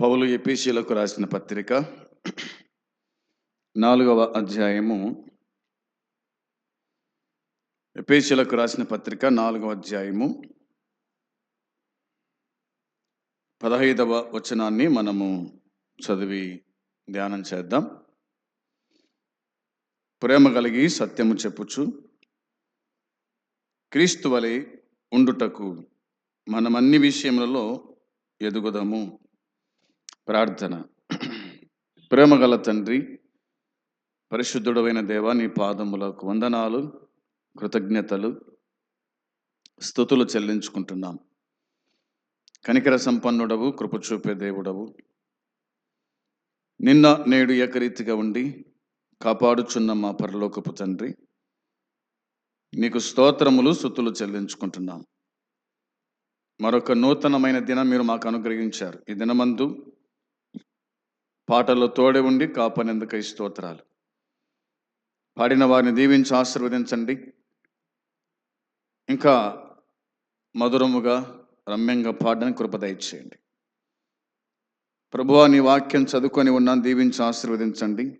పౌలు ఎపిసీలకు రాసిన పత్రిక నాలుగవ అధ్యాయము. ఎపిసిలకు రాసిన పత్రిక నాలుగవ అధ్యాయము. పదహైదవ వచనాన్ని మనము చదివి ధ్యానం చేద్దాం. ప్రేమ కలిగి సత్యము చెప్పుచు క్రీస్తు వలె ఉండుటకు మనం అన్ని విషయములలో ఎదుగుదాము. ప్రార్థన. ప్రేమగల తండ్రి పరిశుద్ధుడమైన దేవా నీ పాదములకు వందనాలు కృతజ్ఞతలు స్థుతులు చెల్లించుకుంటున్నాం. కనికర సంపన్నుడవు కృప చూపే దేవుడవు. నిన్న నేడు ఏకరీతిగా ఉండి కాపాడుచున్న మా పరలోకపు తండ్రి నీకు స్తోత్రములు స్థుతులు చెల్లించుకుంటున్నాం. మరొక నూతనమైన దినం మీరు మాకు అనుగ్రహించారు. ఈ దినమందు పాటల్లో తోడే ఉండి కాపనేందుకై స్తోత్రాలు. పాడిన వారిని దీవించి ఆశీర్వదించండి. ఇంకా మధురముగా రమ్యంగా పాడడానికి కృపదయచేయండి ప్రభువా నీ వాక్యం చదువుకొని ఉన్నాను దీవించి ఆశీర్వదించండి.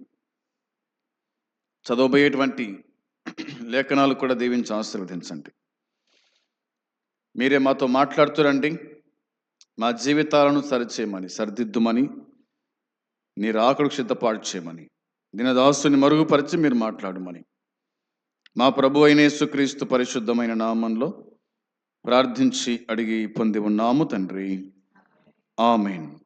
చదవబోయేటువంటి లేఖనాలు కూడా దీవించి ఆశీర్వదించండి. మీరే మాతో మాట్లాడుతురండి మా జీవితాలను సరిచేయమని సరిదిద్దుమని నీ రాకడు సిద్ధపాటు చేయమని. దినదాసుని మరుగుపరిచి మీరు మాట్లాడమని. మా ప్రభు అయిన యేసుక్రీస్తు పరిశుద్ధమైన నామంలో ప్రార్థించి అడిగి పొంది ఉన్నాము తండ్రి. ఆమెన్.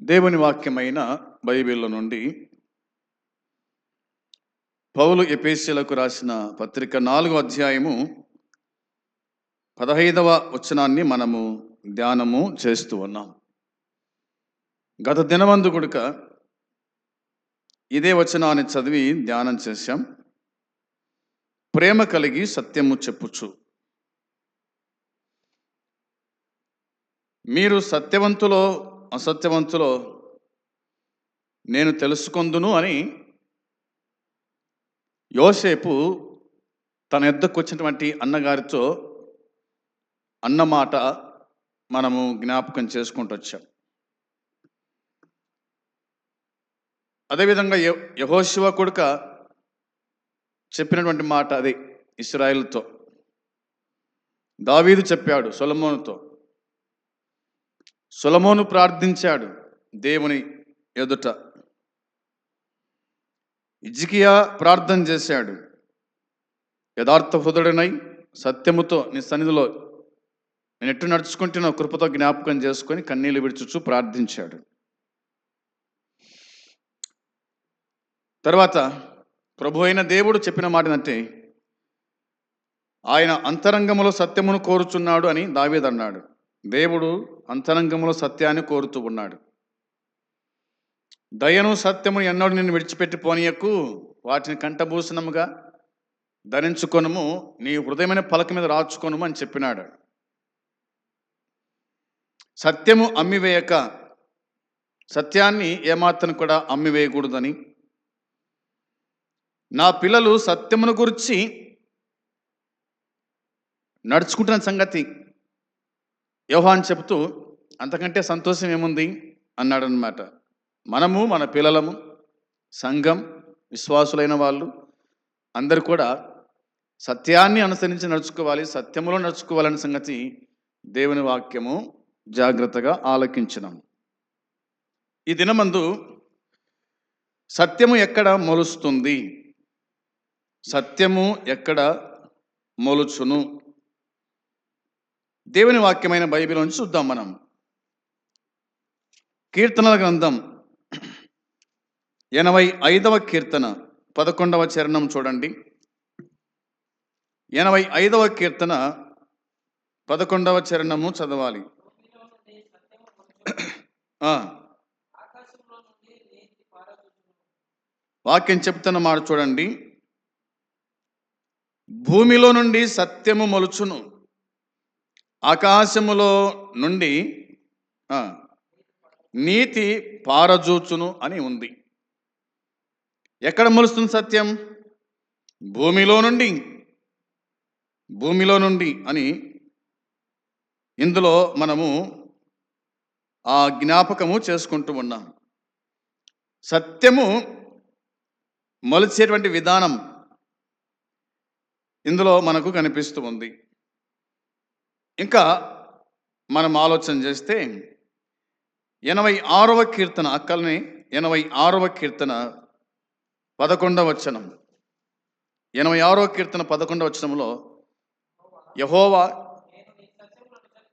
దేవుని వాక్యమైన బైబిల్లో నుండి పౌలు ఎపేసిలకు రాసిన పత్రిక నాలుగో అధ్యాయము పదహైదవ వచనాన్ని మనము ధ్యానము చేస్తూ ఉన్నాం. గత దినమందు కొడుక ఇదే వచనాన్ని చదివి ధ్యానం చేశాం. ప్రేమ కలిగి సత్యము చెప్పుచు. మీరు సత్యవంతులో అసత్యవంతులో నేను తెలుసుకొందును అని యోసేపు తన ఎద్దకు వచ్చినటువంటి అన్నగారితో అన్నమాట మనము జ్ఞాపకం చేసుకుంటూ వచ్చాం అదేవిధంగా యహోశివ కొడుక చెప్పినటువంటి మాట అది ఇస్రాయిల్తో. దావీదు చెప్పాడు సొలమోనుతో. సొలమోను ప్రార్థించాడు దేవుని ఎదుట. ఇజికియా ప్రార్థన చేశాడు. యథార్థ హృదయుడనై సత్యముతో నీ సన్నిధిలో నేను ఎట్టు నడుచుకుంటున్న కృపతో జ్ఞాపకం చేసుకొని కన్నీళ్ళు విడుచుచు ప్రార్థించాడు. తర్వాత ప్రభు అయిన దేవుడు చెప్పిన మాట ఏంటంటే ఆయన అంతరంగములో సత్యమును కోరుచున్నాడు అని దావీదు అన్నాడు. దేవుడు అంతరంగములో సత్యాన్ని కోరుతూ ఉన్నాడు. దయను సత్యము ఎన్నడూ నిన్ను విడిచిపెట్టి పోనీయకు వాటిని కంఠభూషణముగా ధరించుకొనుము నీ హృదయమైన పలక మీద రాచుకొనుము అని చెప్పినాడు. సత్యము అమ్మివేయక సత్యాన్ని ఏమాత్రం కూడా అమ్మివేయకూడదని నా పిల్లలు సత్యమును గురించి నడుచుకుంటున్న సంగతి యోహాన్ చెబుతూ అంతకంటే సంతోషం ఏముంది? అన్నాడనమాట మనము మన పిల్లలము సంఘం విశ్వాసులైన వాళ్ళు అందరు కూడా సత్యాన్ని అనుసరించి నడుచుకోవాలి సత్యములో నడుచుకోవాలనే సంగతి దేవుని వాక్యము జాగ్రత్తగా ఆలోకించినాము ఈ దినమందు సత్యము ఎక్కడ మొలుస్తుంది? సత్యము ఎక్కడ మొలుచును? దేవుని వాక్యమైన బైబిల్ నుంచి చూద్దాం మనం. కీర్తనల గ్రంథం ఎనభై ఐదవ కీర్తన పదకొండవ చరణం చూడండి. ఎనభై ఐదవ కీర్తన పదకొండవ చరణము చదవాలి. వాక్యం చెప్తున్న మాట చూడండి. భూమిలో నుండి సత్యము మొలుచును. ఆకాశములో నుండి నీతి పారజూచును అని ఉంది. ఎక్కడ మొలుస్తుంది సత్యం? భూమిలో నుండి. భూమిలో నుండి అని ఇందులో మనము ఆ జ్ఞాపకము చేసుకుంటూ ఉన్నాం. సత్యము మొలిచేటువంటి విధానం ఇందులో మనకు కనిపిస్తూ ఉంది. ఇంకా మనం ఆలోచన చేస్తే ఎనభై ఆరవ కీర్తన అక్కల్ని ఎనభై ఆరవ కీర్తన పదకొండవ వచనం. ఎనభై ఆరవ కీర్తన పదకొండవ వచనంలో యహోవా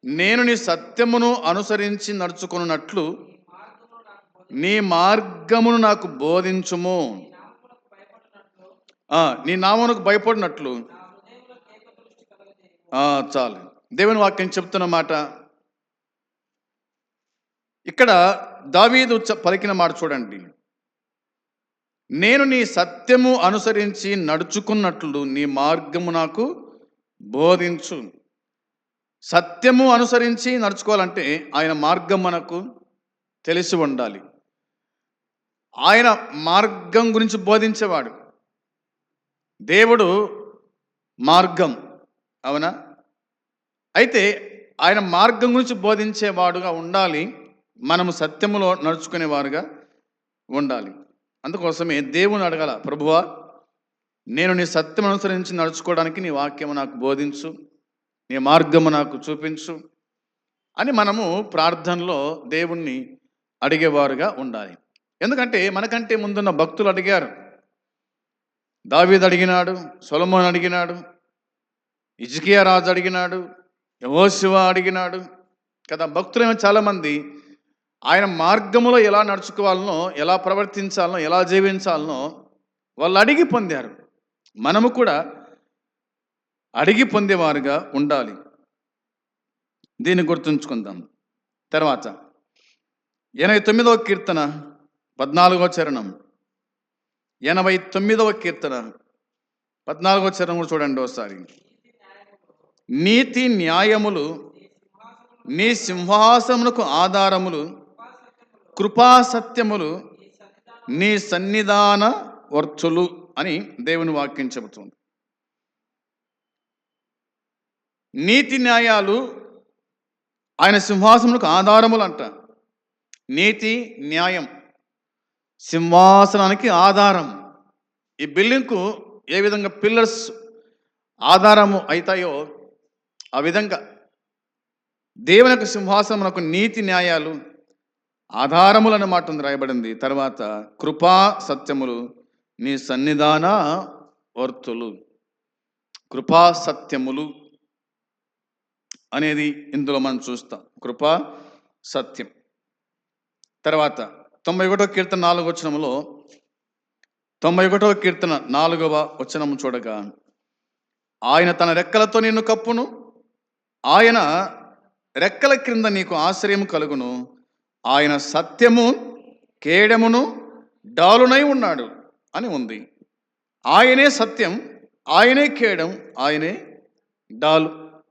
నేను నీ సత్యమును అనుసరించి నడుచుకున్నట్లు నీ మార్గమును నాకు బోధించుము. నీ నామమునకు భయపడినట్లు చాలు. దేవుని వాక్యం చెప్తున్న మాట. ఇక్కడ దావీదు పలికిన మాట చూడండి. నేను నీ సత్యము అనుసరించి నడుచుకున్నట్లు నీ మార్గము నాకు బోధించు. సత్యము అనుసరించి నడుచుకోవాలంటే ఆయన మార్గం మనకు తెలిసి ఉండాలి. ఆయన మార్గం గురించి బోధించేవాడు. దేవుడు మార్గం. అవునా? అయితే ఆయన మార్గం గురించి బోధించేవాడుగా ఉండాలి మనము సత్యములో నడుచుకునేవారుగా ఉండాలి. అందుకోసమే దేవుని అడగల ప్రభువా నేను నీ సత్యం అనుసరించి నడుచుకోవడానికి నీ వాక్యము నాకు బోధించు నీ మార్గము నాకు చూపించు అని మనము ప్రార్థనలో దేవుణ్ణి అడిగేవారుగా ఉండాలి. ఎందుకంటే మనకంటే ముందున్న భక్తులు అడిగారు. దావీద్ అడిగినాడు సొలమోన్ అడిగినాడు ఇజ్కియా రాజు అడిగినాడు యహోశివ అడిగినాడు. కదా భక్తులైన చాలామంది ఆయన మార్గములో ఎలా నడుచుకోవాలనో ఎలా ప్రవర్తించాలనో ఎలా జీవించాలనో వాళ్ళు అడిగి పొందారు. మనము కూడా అడిగి పొందేవారుగా ఉండాలి. దీన్ని గుర్తుంచుకుందాం. తర్వాత ఎనభై తొమ్మిదవ కీర్తన పద్నాలుగో చరణం. ఎనభై తొమ్మిదవ కీర్తన పద్నాలుగో చరణం కూడా చూడండి ఒకసారి. నీతి న్యాయములు నీ సింహాసమునకు ఆధారములు కృపాసత్యములు నీ సన్నిధాన వర్చులు అని దేవుని వాక్యం చెబుతుంది. నీతి న్యాయాలు ఆయన సింహాసములకు ఆధారములు అంట నీతి న్యాయం సింహాసనానికి ఆధారం. ఈ బిల్డింగ్కు ఏ విధంగా పిల్లర్స్ ఆధారము అవుతాయో ఆ విధంగా దేవుని యొక్క సింహాసనకు నీతి న్యాయాలు ఆధారములు అన్నమాట ఉంది రాయబడింది. తర్వాత కృపా సత్యములు నీ సన్నిధాన వర్తులు. కృపా సత్యములు అనేది ఇందులో మనం చూస్తాం. కృపా సత్యం. తర్వాత తొంభై ఒకటో కీర్తన నాలుగో వచనంలో తొంభై ఒకటో కీర్తన నాలుగవ వచనము చూడగా ఆయన తన రెక్కలతో నిన్ను కప్పును ఆయన రెక్కల క్రింద నీకు ఆశ్రయం కలుగును. ఆయన సత్యము కేడమును డాలునై ఉన్నాడు అని ఉంది. ఆయనే సత్యం ఆయనే కేడం ఆయనే డాలు.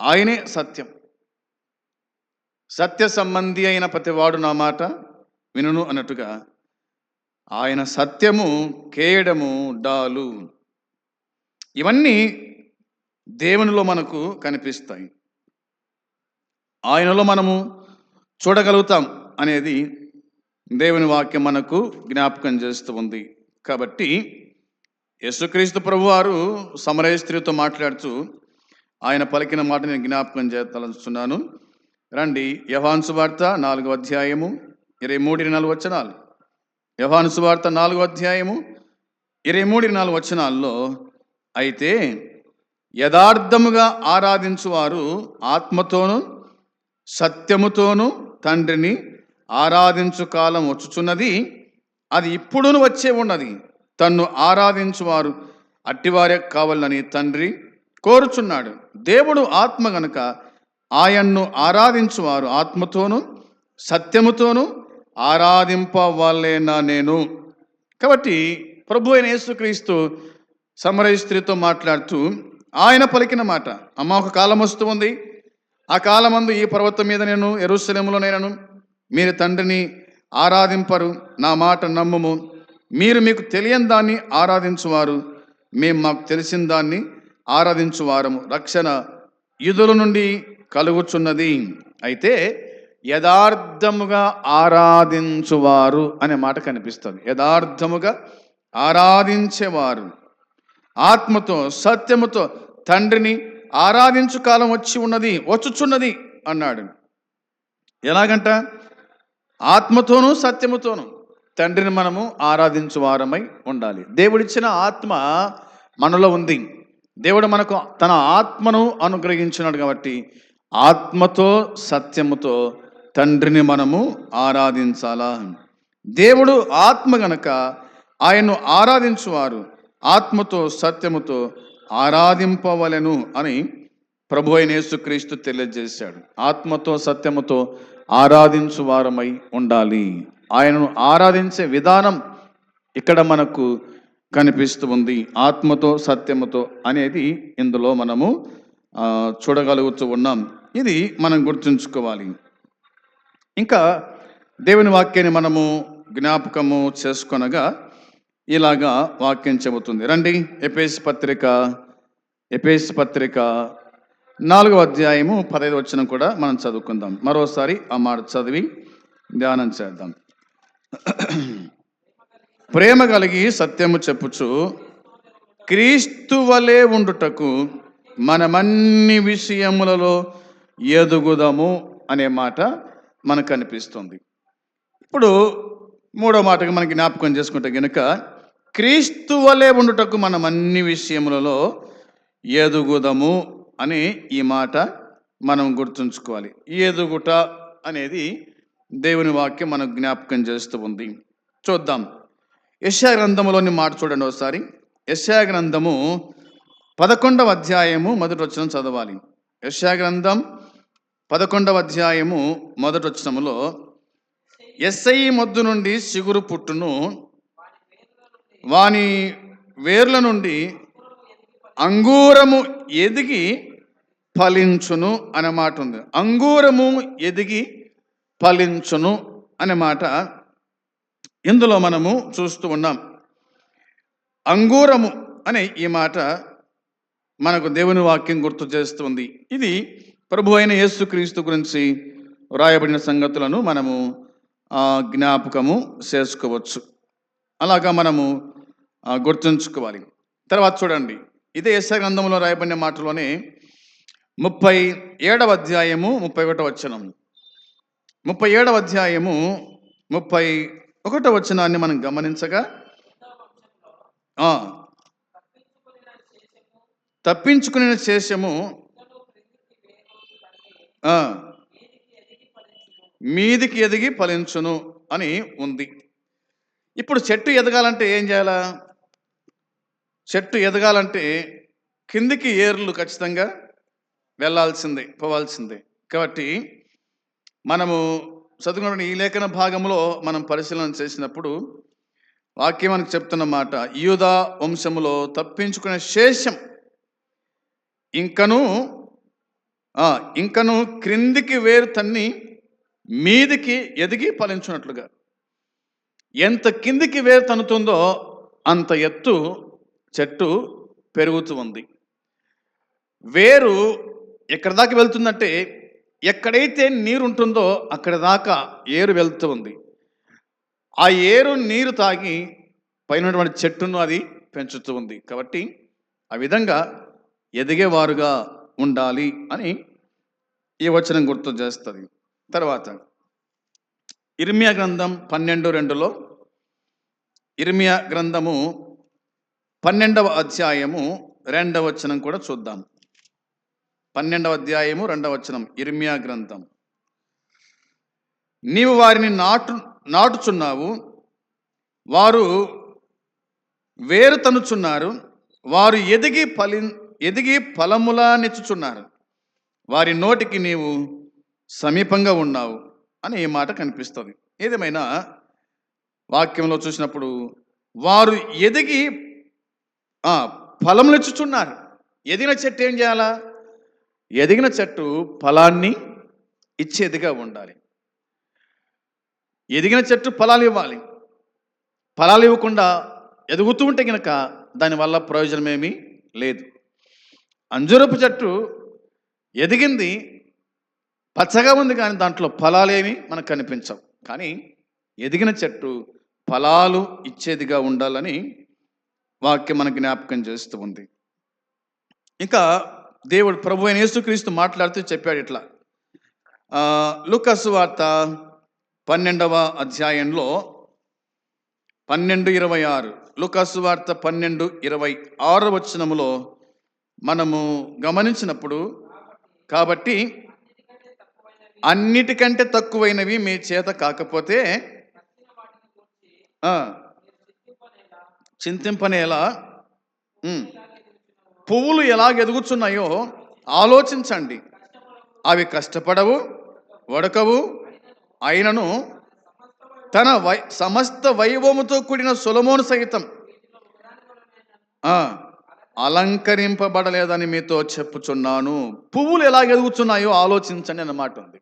ఆయనే సత్యం. సత్య సంబంధి అయిన ప్రతివాడు నా మాట వినును అన్నట్టుగా ఆయన సత్యము కేయడము డాలు. ఇవన్నీ దేవునిలో మనకు కనిపిస్తాయి. ఆయనలో మనము చూడగలుగుతాం అనేది దేవుని వాక్యం మనకు జ్ఞాపకం చేస్తూ ఉంది. కాబట్టి యేసుక్రీస్తు ప్రభువారు సమరయ స్త్రీతో మాట్లాడుతూ ఆయన పలికిన మాట నేను జ్ఞాపకం చేయాలనుస్తున్నాను రండి యహాన్సు వార్త నాలుగో అధ్యాయము ఇరవై మూడు ఇరవై నాలుగు వచనాలు. యహాన్సు వార్త నాలుగో అధ్యాయము ఇరవై మూడు ఇరవై నాలుగు వచనాల్లో అయితే యథార్థముగా ఆరాధించువారు ఆత్మతోనూ సత్యముతోనూ తండ్రిని ఆరాధించు కాలం వచ్చుచున్నది. అది ఇప్పుడును వచ్చే ఉన్నది. తన్ను ఆరాధించువారు అట్టివారే కావాలని తండ్రి కోరుచున్నాడు. దేవుడు ఆత్మ గనుక ఆయన్ను ఆరాధించువారు ఆత్మతోనూ సత్యముతోనూ ఆరాధింపవాలేనా నేను? కాబట్టి ప్రభు అయిన యేసుక్రీస్తు సమరయ స్త్రీతో మాట్లాడుతూ ఆయన పలికిన మాట అమ్మ ఒక కాలం వస్తూ ఉంది ఆ కాలమందు ఈ పర్వతం మీద నేను ఎరుసలేములో నేనను. మీరు తండ్రిని ఆరాధింపరు. నా మాట నమ్ముము. మీరు మీకు తెలియని దాన్ని ఆరాధించువారు. మేము మాకు తెలిసిన దాన్ని ఆరాధించువారము. రక్షణ యుధుల నుండి కలుగుచున్నది. అయితే యథార్థముగా ఆరాధించువారు అనే మాట కనిపిస్తుంది. యథార్థముగా ఆరాధించేవారు. ఆత్మతో సత్యముతో తండ్రిని ఆరాధించు కాలం వచ్చి ఉన్నది వచ్చుచున్నది అన్నాడు. ఎలాగంట? ఆత్మతోనూ సత్యముతోనూ తండ్రిని మనము ఆరాధించు వారమై ఉండాలి. దేవుడిచ్చిన ఆత్మ మనలో ఉంది. దేవుడు మనకు తన ఆత్మను అనుగ్రహించినాడు కాబట్టి ఆత్మతో సత్యముతో తండ్రిని మనము ఆరాధించాలా? దేవుడు ఆత్మ గనక ఆయన్ను ఆరాధించువారు ఆత్మతో సత్యముతో ఆరాధింపవలెను అని ప్రభు అయిన యేసుక్రీస్తు తెలియజేశాడు. ఆత్మతో సత్యముతో ఆరాధించు వారమై ఉండాలి. ఆయనను ఆరాధించే విధానం ఇక్కడ మనకు కనిపిస్తూ ఉంది. ఆత్మతో సత్యముతో అనేది ఇందులో మనము చూడగలుగుతూ ఉన్నాం. ఇది మనం గుర్తుంచుకోవాలి. ఇంకా దేవుని వాక్యాన్ని మనము జ్ఞాపకము చేసుకొనగా ఇలాగా వాక్యం చెబుతుంది. రండి ఎపేస్ పత్రిక ఎపేస్ పత్రిక నాలుగవ అధ్యాయము పదహైదు వచ్చిన కూడా మనం చదువుకుందాం. మరోసారి ఆ మాట చదివి ధ్యానం చేద్దాం. ప్రేమ కలిగి సత్యము చెప్పుచు క్రీస్తు వలె ఉండుటకు మనమన్ని విషయములలో ఎదుగుదాము అనే మాట మనకు అనిపిస్తుంది. ఇప్పుడు మూడో మాటగా మనకి జ్ఞాపకం చేసుకుంటే గనుక క్రీస్తు వలె ఉండుటకు మనం అన్ని విషయములలో ఎదుగుదము అని ఈ మాట మనం గుర్తుంచుకోవాలి. ఎదుగుట అనేది దేవుని వాక్యం మనకు జ్ఞాపకం చేస్తూ ఉంది. చూద్దాం. యశా గ్రంథములోని మాట చూడండి ఒకసారి. యశా గ్రంథము పదకొండవ అధ్యాయము మొదటి వచ్చిన చదవాలి. యశా గ్రంథం పదకొండవ అధ్యాయము మొదటి వచ్చినములో ఎస్ఐ మొద్దు నుండి సిగురు పుట్టును వాని వేర్ల నుండి అంగూరము ఎదిగి ఫలించును అనే మాట ఉంది. అంగూరము ఎదిగి ఫలించును అనే మాట ఇందులో మనము చూస్తూ ఉన్నాం. అంగూరము అనే ఈ మాట మనకు దేవుని వాక్యం గుర్తు చేస్తుంది ఇది ప్రభు అయిన యేసుక్రీస్తు గురించి వ్రాయబడిన సంగతులను మనము జ్ఞాపకము చేసుకోవచ్చు. అలాగా మనము గుర్తుంచుకోవాలి. తర్వాత చూడండి. ఇదే యశ గ్రంథంలో రాయబడిన మాటలోనే ముప్పై ఏడవ అధ్యాయము ముప్పై ఒకటో వచనం. ముప్పై ఏడవ అధ్యాయము ముప్పై ఒకటో వచనాన్ని మనం గమనించగా తప్పించుకునే శేషము మీదికి ఎదిగి ఫలించును అని ఉంది. ఇప్పుడు చెట్టు ఎదగాలంటే ఏం చేయాలా? చెట్టు ఎదగాలంటే కిందికి ఏర్లు ఖచ్చితంగా వెళ్ళాల్సిందే పోవాల్సిందే. కాబట్టి మనము చదువుకున్న ఈ లేఖన భాగంలో మనం పరిశీలన చేసినప్పుడు వాక్యం మనకు చెప్తున్న మాట యూదా వంశములో తప్పించుకునే శేషం ఇంకను ఇంకను క్రిందికి వేరు తన్ని మీదికి ఎదిగి ఫలించున్నట్లుగా ఎంత కిందికి వేరు తనుతుందో అంత ఎత్తు చెట్టు పెరుగుతూ ఉంది. వేరు ఎక్కడి దాకా వెళ్తుందంటే ఎక్కడైతే నీరు ఉంటుందో అక్కడ దాకా ఏరు వెళ్తూ ఉంది. ఆ ఏరు నీరు తాగి పైనటువంటి చెట్టును అది పెంచుతూ ఉంది. కాబట్టి ఆ విధంగా ఎదిగేవారుగా ఉండాలి అని ఈ వచనం గుర్తు చేస్తుంది. తర్వాత ఇర్మియా గ్రంథం పన్నెండు రెండులో ఇర్మియా గ్రంథము పన్నెండవ అధ్యాయము రెండవ వచనం కూడా చూద్దాం. పన్నెండవ అధ్యాయము రెండవ వచనం ఇర్మియా గ్రంథం. నీవు వారిని నాటు నాటుచున్నావు వారు వేరు తనుచున్నారు వారు ఎదిగి ఫలి ఎదిగి ఫలములా నెచ్చుచున్నారు. వారి నోటికి నీవు సమీపంగా ఉన్నావు. అనే ఈ మాట కనిపిస్తుంది. ఏదేమైనా వాక్యంలో చూసినప్పుడు వారు ఎదిగి ఫలములు ఇచ్చుచున్నారు. ఎదిగిన చెట్టు ఏం చేయాలా? ఎదిగిన చెట్టు ఫలాన్ని ఇచ్చేదిగా ఉండాలి. ఎదిగిన చెట్టు ఫలాలు ఇవ్వాలి. ఫలాలు ఇవ్వకుండా ఎదుగుతూ ఉంటే కనుక దానివల్ల ప్రయోజనమేమీ లేదు. అంజురపు చెట్టు ఎదిగింది పచ్చగా ఉంది కానీ దాంట్లో ఫలాలేమి మనకు కనిపించవు. కానీ ఎదిగిన చెట్టు ఫలాలు ఇచ్చేదిగా ఉండాలని వాక్యం మనకు జ్ఞాపకం చేస్తూ ఉంది. ఇంకా దేవుడు ప్రభు అయిన యేసుక్రీస్తు మాట్లాడుతూ చెప్పాడు ఇట్లా. లుకస్ వార్త పన్నెండవ అధ్యాయంలో పన్నెండు ఇరవై ఆరు. లూకాసు వార్త పన్నెండు ఇరవై ఆరు వచనములో మనము గమనించినప్పుడు కాబట్టి అన్నిటికంటే తక్కువైనవి మీ చేత కాకపోతే చింతింపనేలా పువ్వులు ఎలాగ ఎదుగుతున్నాయో ఆలోచించండి. అవి కష్టపడవు వడకవు అయినను తన వై సమస్త వైభవముతో కూడిన సులమోను సహితం అలంకరింపబడలేదని మీతో చెప్పుచున్నాను. పువ్వులు ఎలా ఎదుగుతున్నాయో ఆలోచించండి అన్నమాట ఉంది.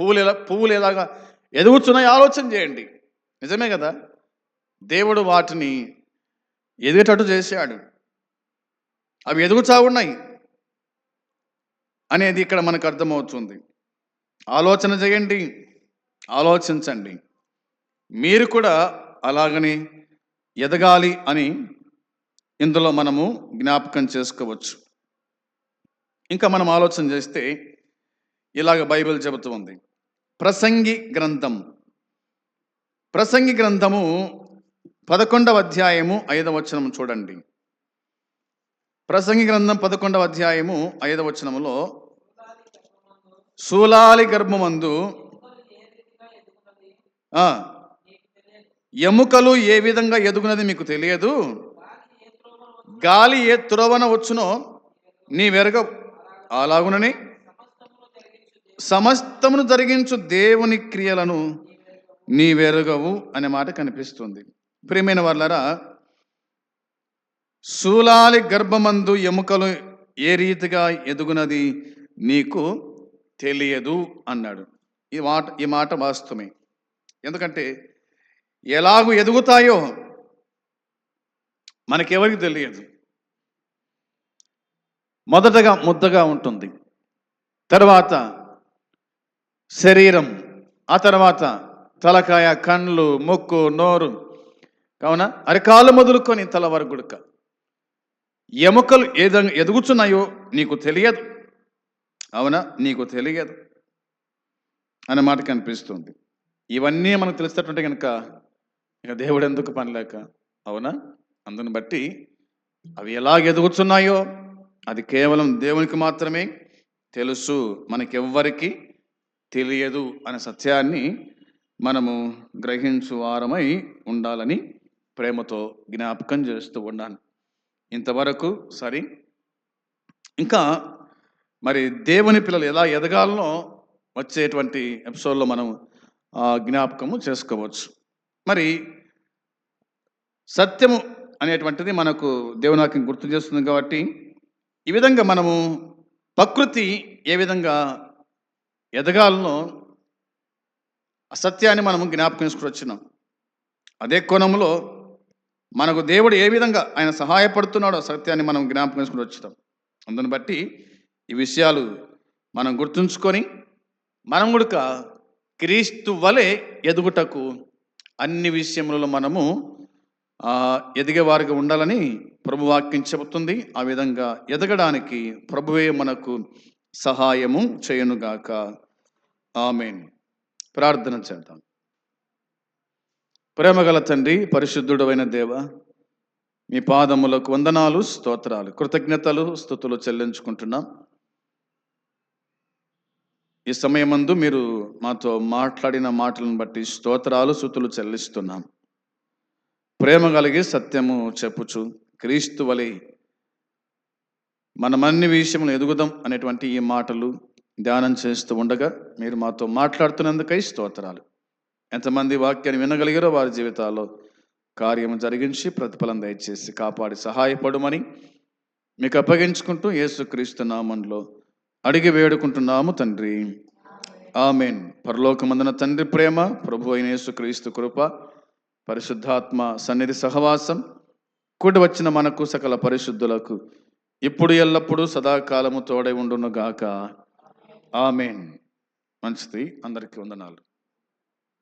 పువ్వులు ఎలా పువ్వులు ఎలాగా ఎదుగుతున్నాయి ఆలోచన చేయండి. నిజమే కదా? దేవుడు వాటిని ఎదిగేటట్టు చేశాడు. అవి ఎదుగుతా ఉన్నాయి అనేది ఇక్కడ మనకు అర్థమవుతుంది. ఆలోచన చేయండి ఆలోచించండి. మీరు కూడా అలాగని ఎదగాలి అని ఇందులో మనము జ్ఞాపకం చేసుకోవచ్చు. ఇంకా మనం ఆలోచన చేస్తే ఇలాగ బైబిల్ చెబుతూ ఉంది. ప్రసంగి గ్రంథం. ప్రసంగి గ్రంథము పదకొండవ అధ్యాయము ఐదవ వచనం చూడండి. ప్రసంగి గ్రంథం పదకొండవ అధ్యాయము ఐదవ వచనములో శూలాలి గర్భమందు ఎముకలు ఏ విధంగా ఎదుగునది మీకు తెలియదు? గాలి ఏ త్రోవన వచ్చునో నీ వెరగ అలాగునని సమస్తమును జరిగించు దేవుని క్రియలను నీ వెరగవు అనే మాట కనిపిస్తుంది. ప్రియమైన వాళ్ళరా శూలాలి గర్భమందు ఎముకలు ఏ రీతిగా ఎదుగునది నీకు తెలియదు అన్నాడు. ఈ మాట ఈ మాట వాస్తవమే. ఎందుకంటే ఎలాగూ ఎదుగుతాయో మనకెవరికి తెలియదు. మొదటగా ముద్దగా ఉంటుంది. తర్వాత శరీరం ఆ తర్వాత తలకాయ కండ్లు ముక్కు నోరు. కావున అరికాలు మొదలుకొని తల వరకు గుడక ఎముకలు ఏదైనా ఎదుగుతున్నాయో నీకు తెలియదు. అవునా నీకు తెలియదు. అనే మాట కనిపిస్తుంది. ఇవన్నీ మనకు తెలిసేటట్టుంటే కనుక ఇక దేవుడు ఎందుకు పనిలేక అవునా? అందుని బట్టి అవి ఎలా ఎదుగుతున్నాయో అది కేవలం దేవునికి మాత్రమే తెలుసు. మనకెవ్వరికి తెలియదు అనే సత్యాన్ని మనము గ్రహించు వారమై ఉండాలని ప్రేమతో జ్ఞాపకం చేస్తూ ఉన్నాను. ఇంతవరకు సరే. ఇంకా మరి దేవుని పిల్లలు ఎలా ఎదగాలనో వచ్చేటువంటి ఎపిసోడ్లో మనం జ్ఞాపకము చేసుకోవచ్చు. మరి సత్యము అనేటువంటిది మనకు దేవునాకి గుర్తు చేస్తుంది కాబట్టి ఈ విధంగా మనము ప్రకృతి ఏ విధంగా ఎదగాలనో అసత్యాన్ని మనం మనము జ్ఞాపకం వచ్చినాం అదే కోణంలో మనకు దేవుడు ఏ విధంగా ఆయన సహాయపడుతున్నాడో సత్యాన్ని మనం జ్ఞాపకం చేసుకుని వచ్చినాం అందుని బట్టి ఈ విషయాలు మనం గుర్తుంచుకొని మనం కూడా క్రీస్తు వలె ఎదుగుటకు అన్ని విషయములలో మనము ఆ, ఎదిగేవారుగా ఉండాలని ప్రభు వాక్యం చెబుతుంది. ఆ విధంగా ఎదగడానికి ప్రభువే మనకు సహాయము చేయనుగాక ఆమెన్. ప్రార్థన చేద్దాం. ప్రేమగల తండ్రి పరిశుద్ధుడైన దేవ మీ పాదములకు వందనాలు స్తోత్రాలు కృతజ్ఞతలు స్థుతులు చెల్లించుకుంటున్నాం. ఈ సమయమందు మీరు మాతో మాట్లాడిన మాటలను బట్టి స్తోత్రాలు స్థుతులు చెల్లిస్తున్నాం. ప్రేమ కలిగి సత్యము చెప్పుచు క్రీస్తు వలె మనమన్ని విషయములు ఎదుగుదాం అనేటువంటి ఈ మాటలు ధ్యానం చేస్తూ ఉండగా మీరు మాతో మాట్లాడుతున్నందుకై స్తోత్రాలు. ఎంతమంది వాక్యాన్ని వినగలిగారో వారి జీవితాల్లో కార్యము జరిగించి ప్రతిఫలం దయచేసి కాపాడి సహాయపడమని మీకు అప్పగించుకుంటూ యేసుక్రీస్తు నామంలో అడిగి వేడుకుంటున్నాము తండ్రి. ఆమెన్. పరలోకమందున తండ్రి ప్రేమ ప్రభు అయిన యేసుక్రీస్తు కృప పరిశుద్ధాత్మ సన్నిధి సహవాసం కూడి వచ్చిన మనకు సకల పరిశుద్ధులకు ఇప్పుడు ఎల్లప్పుడూ సదాకాలము తోడై ఉండును గాక ఆమెన్. మంచిది. అందరికీ వందనాలు.